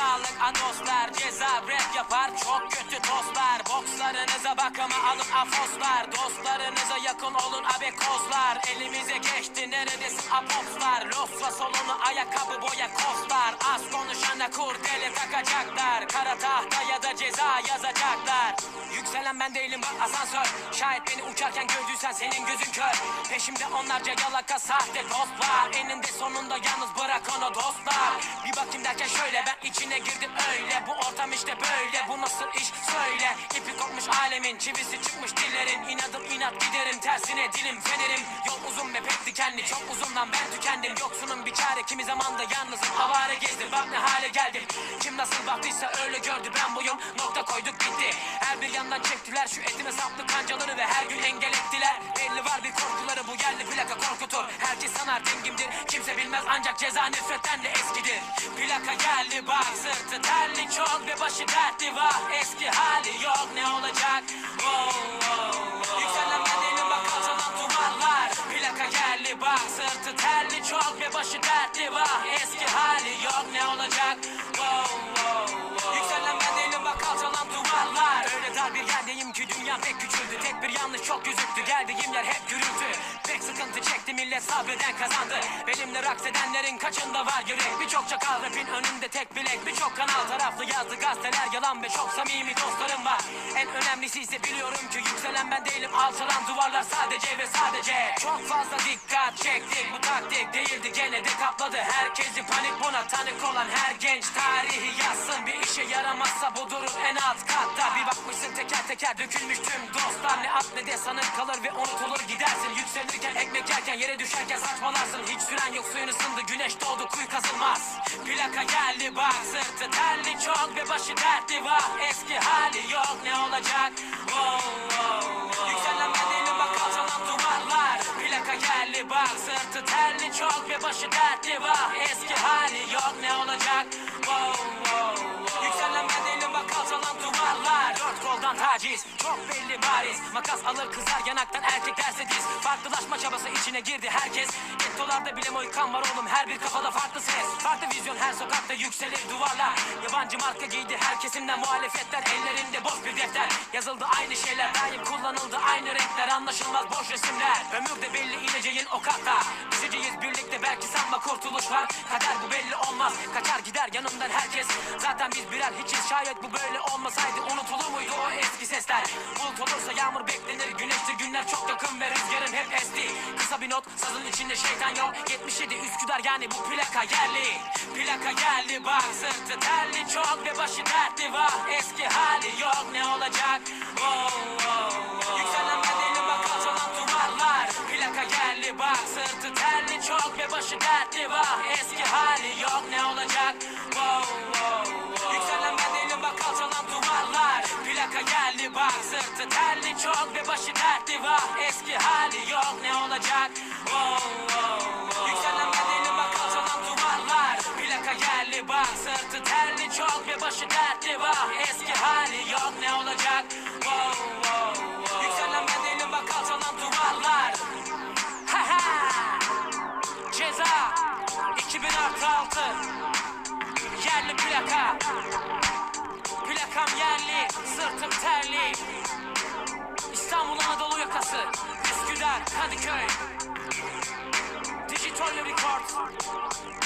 sağlık adoslar Ceza rap yapar. Çok kötü tostlar Bokslarınıza bakıma alın afoslar. Dostlarınıza yakın olun abekozlar Elimize geçti neredesin apopslar? Losla solunu ayakkabı boya kostlar. Az konuşana kurdele takacaklar. Kara tahta ya da ceza yazacaklar Yükselen ben değilim bak asansör. Şayet beni uçarken gördüysen senin gözün kör. Peşimde onlarca yalaka sahte dostlar. Eninde sonunda yalnız bırak onu dostlar. Bir bakayım derken şöyle ben içine girdim öyle. Bu ortam işte böyle bu nasıl iş? Söyle. İpi kopmuş alemin çivisi çıkmış dillerin. İnadım inat giderim tersine dilim fenerim. Yol uzun ve pek dikenli çok uzundan ben tükendim. Yoksunun bir çare kimi zaman da yalnızım. Avare gezdim bak ne hale geldim baktıysa öyle gördü ben buyum. Nokta koyduk bitti Her bir yandan çektiler şu etime saplı kancaları Ve her gün engel ettiler. Belli var bir korkuları bu yerli plaka korkutur. Herkes sanar dengimdir. Kimse bilmez ancak ceza nefretten de eskidir. Plaka geldi bak sırtı terli çok ve başı dertli var. Eski hali yok ne olacak? Oh, oh, oh. Yükselen bedenim bak alçalan duvarlar. Plaka geldi bak sırtı terli çok ve başı dertli var. Eski hali yok ne olacak ki dünya pek küçüldü Tek bir yanlış çok gözüktü geldiğim yer hep gürültü. Pek sıkıntı çekti millet sabreden kazandı. Benimle raks edenlerin kaçında var yürek Birçok çakal rapin önünde tek bilek Birçok kanal taraflı yazdı gazeteler. Yalan Ve çok samimi dostlarım var. En önemlisi ise biliyorum ki yükselen ben değilim. Alçalan duvarlar sadece ve sadece. Çok fazla dikkat çektik bu taktik değildi. Gene de kapladı. Herkesi panik buna tanık olan her genç Tarihi yazsın. Bir işe yaramazsa bu durur en alt katta. Bir bakmışsın teker teker dökülmüş tüm dostlar Ne at ne de sanır kalır ve unutulur gidersin. Yükselirken ekmek yerken yere düşerken saçmalarsın. Hiç süren yok suyun ısındı güneş doğdu kuyu kazılmaz. Plaka geldi bak sırtı terli çok ve başı dertli var. Eski hali yok ne olacak? Oh, oh, oh. Yükselen bedenim bak alçalan duvarlar. Plaka geldi bak sırtı terli çok ve başı dertli var taciz çok belli bariz. Makas alır kızar yanaktan erkek derse diz. Farklılaşma çabası içine girdi herkes. Gettolarda bile moykan var oğlum her bir kafada farklı ses. Farklı vizyon her sokakta yükselir duvarlar. Yabancı marka giydi her kesimden muhalefetler. Ellerinde boş bir defter. Yazıldı aynı şeyler daim kullanıldı aynı renkler. Anlaşılmaz boş resimler. Ömür de belli ineceğin o katta Düşeceğiz birlikte belki sanma kurtuluş var. Kader bu belli olmaz. Kaçar gider yanımdan herkes. Zaten biz birer hiçiz. Şayet bu böyle olmasaydı Unutulur muydu o eski sesler. Bulut olursa yağmur beklenir. Güneştir günler çok yakın ve rüzgarın hep esti. Kısa bir not sazın içinde şeytan yok. 77 Üsküdar yani bu plaka yerli. Plaka geldi bak sırtı terli. Çok ve başı dertli var. Eski hali yok. Ne olacak? Oh, oh, oh. Yükselen bedenim bak alçalan duvarlar. Plaka geldi bak sırtı terli. Çok ve başı dertli var. Eski hali yok. Ne olacak çok ve başı dertli var. Eski hali yok. Ne olacak? Oh, oh, oh. Yükselen bedenim bak alçalan duvarlar. Plaka geldi bak sırtı terli çok ve başı dertli var. Eski hali yok. Ne olacak? Oh, oh, oh. Yükselen bedenim bak alçalan duvarlar. Ha ha. Ceza. 2000 artı 6 Yerli plaka. Plakam yerli, sırtım terli Yakası Üsküdar, Kadıköy. Digital Record